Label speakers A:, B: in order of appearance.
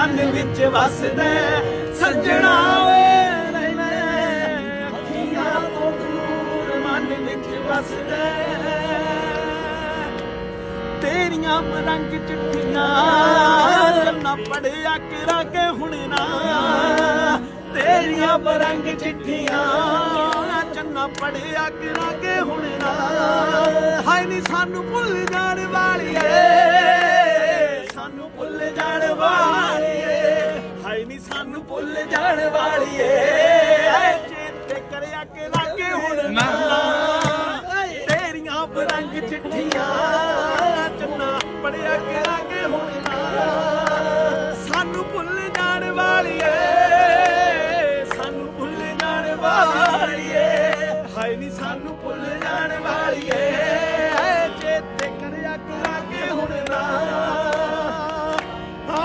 A: ਮਨ ਵਿੱਚ ਵਸਦਾ ਸੱਜਣਾ ਵੇ ਰਹਿਣਾ ਅੱਖੀਆਂ ਤੋਂ ਦੂਰ ਮਨ ਵਿੱਚ ਵਸਦਾ ਤੇਰੀਆਂ ਰੰਗ ਚਿੱਠੀਆਂ ਨਾ ਪੜਿਆ ਕਿਰਾ ਕੇ ਹੁਣ ਨਾ। ਤੇਰੀਆਂ ਰੰਗ ਚਿੱਠੀਆਂ ਚੰਨਾ ਪੜਿਆ ਕਿਰਾ ਕੇ ਹੁਣ ਨਾ। ਹਾਏ ਨੀ ਸਾਨੂੰ ਭੁੱਲ ਜਾਣ ਸਾਨੂੰ ਭੁੱਲ ਜਾਣ ਵਾਲੀ ਏ ਚੇਤੇ ਕਰਿਆ ਕਿ ਲਾਗੇ ਹੁਣ ਨਾ। ਤੇਰੀਆਂ ਬਰੰਗ ਚਿੱਠੀਆਂ। ਚੰਨਾ ਪੜਿਆ ਕਿ ਲਾਗੇ ਹੁਣ ਨਾ। ਸਾਨੂੰ ਭੁੱਲ ਜਾਣ ਵਾਲੀ ਏ ਸਾਨੂੰ ਭੁੱਲ ਜਾਣ ਵਾਲੀ ਏ ਹਾਏ ਨਹੀਂ ਸਾਨੂੰ ਭੁੱਲ ਜਾਣ ਵਾਲੀ ਏ